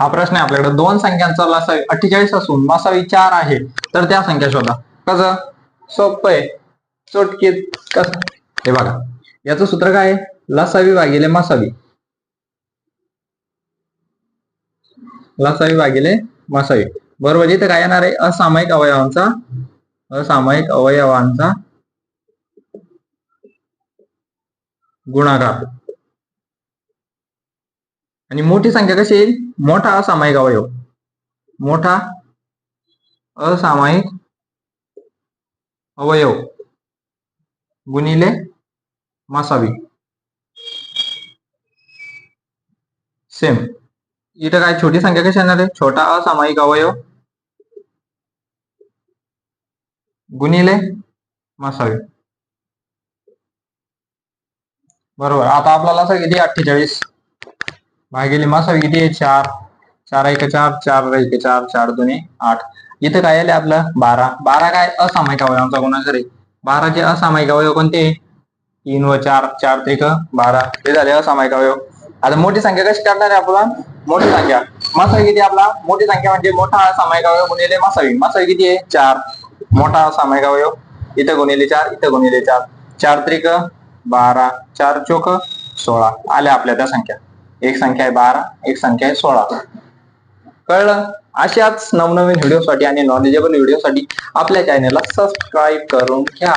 हा प्रश्न आहे आपल्याकडे. दोन संख्यांचा लसावी अठ्ठेचाळीस असून मसावी चार आहे तर त्या संख्या शोधा. कसं? सोपं आहे. चोटकीत हे बघा. याचं सूत्र काय आहे? लसावी भागिले मसावी. लसावी भागिले मसावी. बरोबर इथे काय येणार आहे? असामायिक अवयवांचा असामायिक अवयवांचा गुणाकार. आणि मोठी संख्या कशी येईल? मोठा असामायिक अवयव. मोठा असामायिक अवयव गुणिले मासावी. सेम इथं काय छोटी संख्या कशी येणार आहे? छोटा असामायिक अवयव गुणिले मासावी. बरोबर. आता आपल्याला असं अठ्ठेचाळीस. भागिले मासावी किती आहे? चार. चार एक चार चार एक चार चार दोन्ही आठ. इथं काय आले आपलं? बारा. बारा काय? असामायिक अवयवांचा गुणाकार आहे बाराचे असामायिक अवयव कोणते? तीन व चार. चार ते बारा. ते झाले असामायिक अवयव. आता मोठी संख्या कशी करणार आहे मोठी संख्या. मासावी किती आपला? मोठी संख्या म्हणजे मोठा असामायिक अवयव गुणिले मासावी. मासावी किती आहे? चार. मोठा असामायिक अवयव. इथं गुणिले चार इथं गुणिले चार. चार त्रिक बारा. चार चोक सोळा. आल्या आपल्या त्या संख्या. एक संख्या आहे बारा एक संख्या आहे सोळा. कळलं? अशाच नवनवीन व्हिडिओसाठी आणि नॉलेजेबल व्हिडिओसाठी आपल्या चॅनेलला सबस्क्राईब करून घ्या.